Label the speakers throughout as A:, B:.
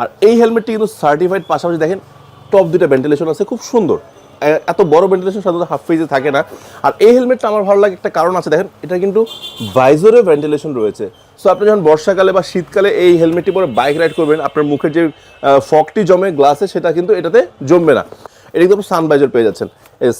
A: আর এই হেলমেটটি কিন্তু সার্টিফাইড পাশাপাশি দেখেন টপ দুইটা ভেন্টিলেশন আছে, খুব সুন্দর। এত বড় ভেন্টিলেশন সাধারণত হাফ ফেজে থাকে না। আর এই হেলমেটটা আমার ভালো লাগে, একটা কারণ আছে, দেখেন, এটা কিন্তু ভাইজরে ভেন্টিলেশন রয়েছে। সো আপনি যখন বর্ষাকালে বা শীতকালে এই হেলমেটটি পরে বাইক রাইড করবেন, আপনার মুখের যে ফকটি জমে গ্লাসে সেটা কিন্তু এটাতে জমবে না। এটা কিন্তু সানভাইজার পেয়ে যাচ্ছেন।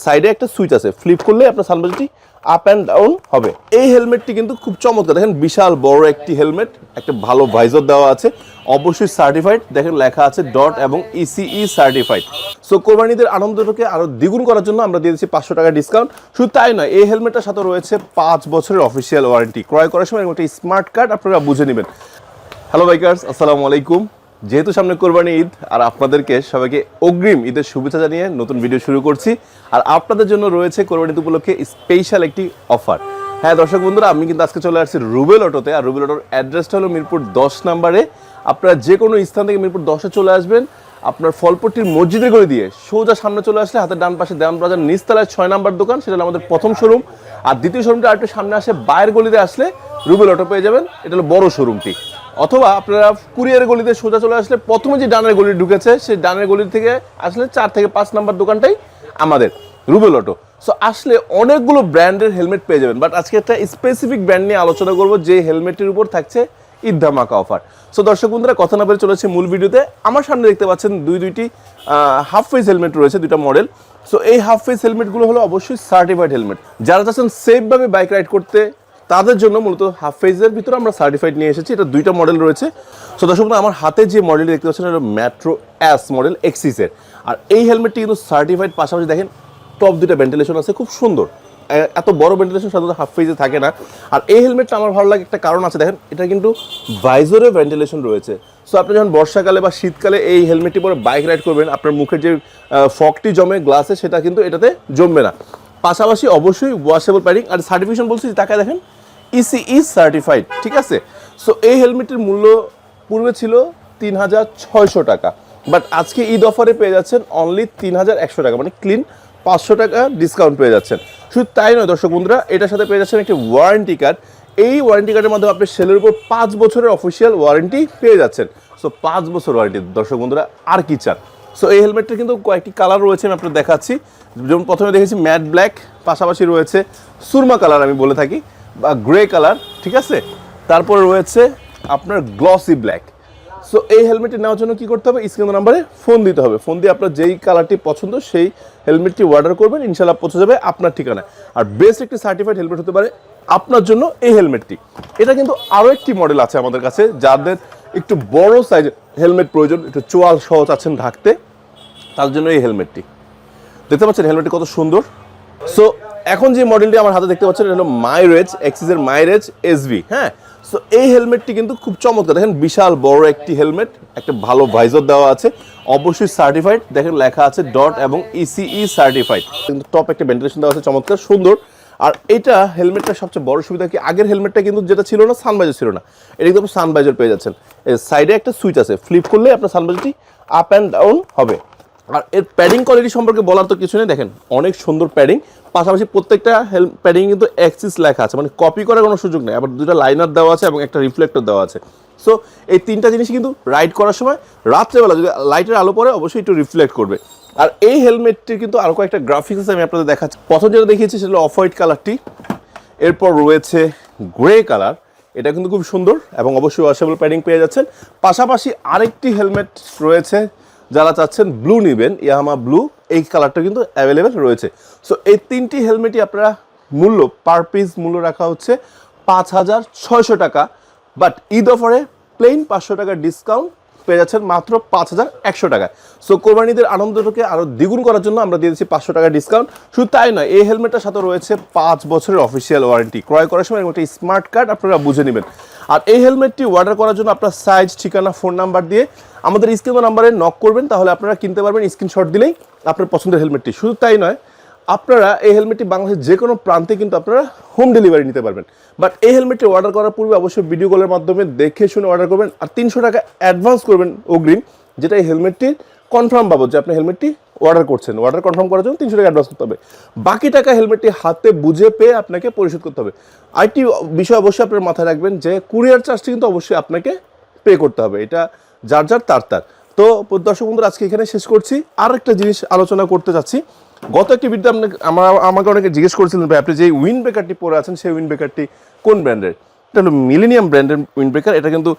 A: সাইডে একটা সুইচ আছে। ফ্লিপ করলে আপনার সানভাইজারটি আপ অ্যান্ড ডাউন হবে। এই হেলমেটটি কিন্তু খুব চমৎকার। দেখেন, বিশাল বড় একটি হেলমেট একটা ভালো ভাইজর দেওয়া আছে। অবশ্যই সার্টিফাইড দেখেন, লেখা আছে ডট এবং ইসিই সার্টিফাইড সো কোরবানিদের আনন্দটাকে আরও দ্বিগুণ করার জন্য আমরা দিয়ে দিচ্ছি পাঁচশো টাকা ডিসকাউন্ট শুধু তাই নয়, এই হেলমেটটার সাথে রয়েছে পাঁচ বছরের অফিসিয়াল ওয়ারেন্টি ক্রয় করার সময় একটা স্মার্ট কার্ড আপনারা বুঝে নেবেন। হ্যালো বাইকার্স আসসালামু আলাইকুম। যেহেতু সামনে কোরবানি ঈদ, আর আপনাদেরকে সবাইকে অগ্রিম ঈদের শুভেচ্ছা জানিয়ে নতুন ভিডিও শুরু করছি। আর আপনাদের জন্য রয়েছে কোরবানি উপলক্ষে স্পেশাল একটি অফার হ্যাঁ দর্শক বন্ধুরা, আমি কিন্তু আজকে চলে আসছি রুবেল অটোতে। আর রুবেল অটোর অ্যাড্রেসটা হলো মিরপুর দশ নাম্বারে। আপনারা যে কোনো স্থান থেকে মিরপুর দশে চলে আসবেন। আপনার ফলপট্টির মসজিদের গলি দিয়ে সোজা সামনে চলে আসলে হাতের ডান পাশে দেওয়ান বাজার নিচতলায় ছয় নাম্বার দোকান, সেটা আমাদের প্রথম শোরুম আর দ্বিতীয় শোরুমটা আরেকটু সামনে আসে, বাইরের গলিতে আসলে রুবেল অটো পেয়ে যাবেন। এটা হলো বড় শোরুমটি অথবা আপনারা কুরিয়ারের গলিতে সোজা চলে আসলে প্রথমে যে ডানের গলি ঢুকেছে, সেই ডানের গলি থেকে আসলে চার থেকে পাঁচ নাম্বার দোকানটাই আমাদের রুবেল অটো। সো আসলে অনেকগুলো ব্র্যান্ডের হেলমেট পেয়ে যাবেন বাট আজকে একটা স্পেসিফিক ব্র্যান্ড নিয়ে আলোচনা করব, যে হেলমেটের উপর থাকছে ঈদ ধামাকা অফার সো দর্শক বন্ধুরা, কথা না বলে চলেছে মূল ভিডিওতে। আমার সামনে দেখতে পাচ্ছেন দুই, দুইটি হাফ ফেস হেলমেট রয়েছে, দুইটা মডেল সো এই হাফ ফেস হেলমেটগুলো হলো অবশ্যই সার্টিফাইড হেলমেট যারা চাচ্ছেন সেফভাবে বাইক রাইড করতে তাদের জন্য মূলত হাফ ফেজের ভিতরে আমরা সার্টিফাইড নিয়ে এসেছি। এটা দুইটা মডেল রয়েছে। সো দর্শক আমার হাতে যে মডেল দেখতে পাচ্ছেন, এটা ম্যাট্রো অ্যাস মডেল এক্সিসের আর এই হেলমেটটি কিন্তু সার্টিফাইড পাশাপাশি দেখেন টপ দুইটা ভেন্টিলেশন আছে, খুব সুন্দর। এত বড় ভেন্টিলেশন সাধারণত হাফ ফেজে থাকে না। আর এই হেলমেটটা আমার ভালো লাগে, একটা কারণ আছে, দেখেন, এটা কিন্তু ভাইজরে ভেন্টিলেশন রয়েছে। সো আপনি যখন বর্ষাকালে বা শীতকালে এই হেলমেটটি পরে বাইক রাইড করবেন, আপনার মুখের যে ফকটি জমে গ্লাসে সেটা কিন্তু এটাতে জমবে না। পাশাপাশি অবশ্যই ওয়াশেবল প্যাডিং আর সার্টিফিকেশন বলছি যে তাকায় দেখেন ইসি ইজ সার্টিফাইড ঠিক আছে? সো এই হেলমেটের মূল্য পূর্বে ছিল তিন হাজার ছয়শো টাকা। বাট আজকে ঈদ অফারে পেয়ে যাচ্ছেন অনলি তিন হাজার একশো টাকা মানে ক্লিন পাঁচশো টাকা ডিসকাউন্ট পেয়ে যাচ্ছেন। শুধু তাই নয় দর্শক বন্ধুরা, এটার সাথে পেয়ে যাচ্ছেন একটি ওয়ারেন্টি কার্ড এই ওয়ারেন্টি কার্ডের মাধ্যমে আপনি সেলের উপর পাঁচ বছরের অফিসিয়াল ওয়ারেন্টি পেয়ে যাচ্ছেন। সো পাঁচ বছর ওয়ারেন্টি দর্শক বন্ধুরা, আর কি চান? সো এই হেলমেটটা কিন্তু কয়েকটি কালার রয়েছে, আমি আপনাদের দেখাচ্ছি। যেমন প্রথমে দেখেছি ম্যাট ব্ল্যাক পাশাপাশি রয়েছে সুরমা কালার আমি বলে থাকি। বা গ্রে কালার ঠিক আছে? তারপরে রয়েছে আপনার গ্লসি ব্ল্যাক সো এই হেলমেটটি নেওয়ার জন্য কি করতে হবে? স্ক্রিন নাম্বারে ফোন দিতে হবে। ফোন দিয়ে আপনার যেই কালারটি পছন্দ, সেই হেলমেটটি অর্ডার করবেন ইনশাল্লাহ পৌঁছে যাবে আপনার ঠিকানায়। আর বেস্ট একটি সার্টিফাইড হেলমেট হতে পারে আপনার জন্য এই হেলমেটটি এটা কিন্তু আরও একটি মডেল আছে আমাদের কাছে, যাদের একটু বড় সাইজ হেলমেট প্রয়োজন, একটু চোয়াল সহজ আছেন ঢাকতে, তার জন্য এই হেলমেটটি দেখতে পাচ্ছেন হেলমেটটি কত সুন্দর। সো এখন যে মডেলটি আমার হাতে দেখতে পাচ্ছেন, এটা হলো মাইরেজ এক্সিসের মাইরেজ এসভি হ্যাঁ? সো এই হেলমেটটি কিন্তু খুব চমৎকার। দেখেন, বিশাল বড় একটি হেলমেট একটা ভালো ভাইজর দেওয়া আছে, অবশ্যই সার্টিফাইড দেখেন, লেখা আছে ডট এবং E ইসিই সার্টিফাইড কিন্তু টপ একটা ভেন্টিলেশন দেওয়া আছে, চমৎকার, সুন্দর। আর এটা হেলমেটটা সবচেয়ে বড় সুবিধা কি? আগের হেলমেটটা কিন্তু যেটা ছিল না সানবাইজার ছিল না। এটা কিন্তু সানবাইজার পেয়ে যাচ্ছেন। সাইডে একটা সুইচ আছে। ফ্লিপ করলে আপনার সানবাইজারটি আপ অ্যান্ড ডাউন হবে। আর এর প্যাডিং কোয়ালিটি সম্পর্কে বলার তো কিছু নেই, দেখেন অনেক সুন্দর প্যাডিং পাশাপাশি প্রত্যেকটা হেল প্যাডিং কিন্তু অ্যাক্সিস লেখা আছে মানে কপি করার কোনো সুযোগ নেই, আবার দুটো লাইনার দেওয়া আছে এবং একটা রিফ্লেক্টর দেওয়া আছে। সো এই তিনটা জিনিস কিন্তু রাইড করার সময় রাত্রেবেলা যদি লাইটের আলো পড়ে, অবশ্যই একটু রিফ্লেক্ট করবে। আর এই হেলমেটটির কিন্তু আরও কয়েকটা গ্রাফিক্স আমি আপনাদের দেখাচ্ছি। প্রথম যেটা দেখিয়েছি সেটা অফ হোয়াইট কালারটি এরপর রয়েছে গ্রে কালার এটা কিন্তু খুব সুন্দর এবং অবশ্যই ওয়াশেবল প্যাডিং পেয়ে যাচ্ছেন। পাশাপাশি আরেকটি হেলমেট রয়েছে যারা চাচ্ছেন ব্লু নেবেন ইয়াহামা ব্লু এই কালারটা কিন্তু অ্যাভেলেবেল রয়েছে। সো এই তিনটি হেলমেটই আপনারা মূল্য পার পিস মূল্য রাখা হচ্ছে পাঁচ হাজার ছয়শো টাকা। বাট ঈদ অফারে প্লেন পাঁচশো টাকার ডিসকাউন্ট পেয়ে যাচ্ছেন মাত্র পাঁচ হাজার একশো টাকায়। সো কোরবানিদের আনন্দটাকে আরও দ্বিগুণ করার জন্য আমরা দিয়ে দিচ্ছি পাঁচশো টাকা ডিসকাউন্ট শুধু তাই নয়, এই হেলমেটটার সাথে রয়েছে পাঁচ বছরের অফিসিয়াল ওয়ারেন্টি ক্রয় করার সময় একটা স্মার্ট কার্ড আপনারা বুঝে নেবেন। আর এই হেলমেটটি অর্ডার করার জন্য আপনার সাইজ ঠিকানা ফোন নাম্বার দিয়ে আমাদের স্ক্রিন নাম্বারে নক করবেন, তাহলে আপনারা কিনতে পারবেন স্ক্রিনশট দিলেই আপনার পছন্দের হেলমেটটি। শুধু তাই নয় আপনারা এই হেলমেটটি বাংলাদেশের যে কোনো প্রান্তে কিন্তু আপনারা হোম ডেলিভারি নিতে পারবেন। বাট এই হেলমেটটি অর্ডার করার পূর্বে অবশ্যই ভিডিও কলের মাধ্যমে দেখে শুনে অর্ডার করবেন আর তিনশো টাকা অ্যাডভান্স করবেন অগ্রিম, যেটা এই হেলমেটটির কনফার্ম বাবদ যে আপনি হেলমেটটি অর্ডার করছেন। অর্ডার কনফার্ম করার জন্য তিনশো টাকা অ্যাডভান্স করতে হবে। বাকি টাকা হেলমেটটি হাতে বুঝে পেয়ে আপনাকে পরিশোধ করতে হবে। আরেকটি বিষয় অবশ্যই আপনার মাথায় রাখবেন যে কুরিয়ার চার্জটি কিন্তু অবশ্যই আপনাকে পে করতে হবে। এটা যার যার তার তার। তো দর্শক বন্ধুরা, আজকে এখানে শেষ করছি। আর একটা জিনিস আলোচনা করতে চাচ্ছি। গত একটি ভিডিও আপনি আমার আমাকে অনেকে জিজ্ঞেস করেছিলেন, ভাই, আপনি যে উইন ব্রেকারটি পরে আছেন, সেই উইন ব্রেকারটি কোন ব্র্যান্ডের এটা হলো মিলেনিয়াম ব্র্যান্ডের উইন ব্রেকার এটা কিন্তু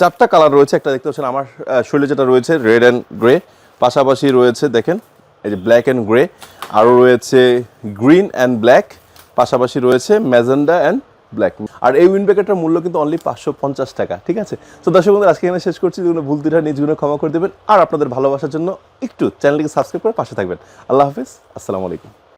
A: চারটা কালার রয়েছে। একটা দেখতে পাচ্ছেন, আমার শরীরে যেটা রয়েছে রেড অ্যান্ড গ্রে পাশাপাশি রয়েছে, দেখেন, এই যে ব্ল্যাক অ্যান্ড গ্রে আরও রয়েছে গ্রিন অ্যান্ড ব্ল্যাক পাশাপাশি রয়েছে ম্যাজেন্ডা অ্যান্ড ব্ল্যাক আর এই উইন্ড ব্রেকারটার মূল্য কিন্তু অনলি পাঁচশো পঞ্চাশ টাকা, ঠিক আছে? তো দর্শক বন্ধুরা, আজকে এখানে শেষ করছি। যেগুলো ভুল দুটা নিজগুলো ক্ষমা করে দেবেন, আর আপনাদের ভালোবাসার জন্য একটু চ্যানেলটিকে সাবস্ক্রাইব করে পাশে থাকবেন। আল্লাহ হাফিজ, আসসালামু আলাইকুম।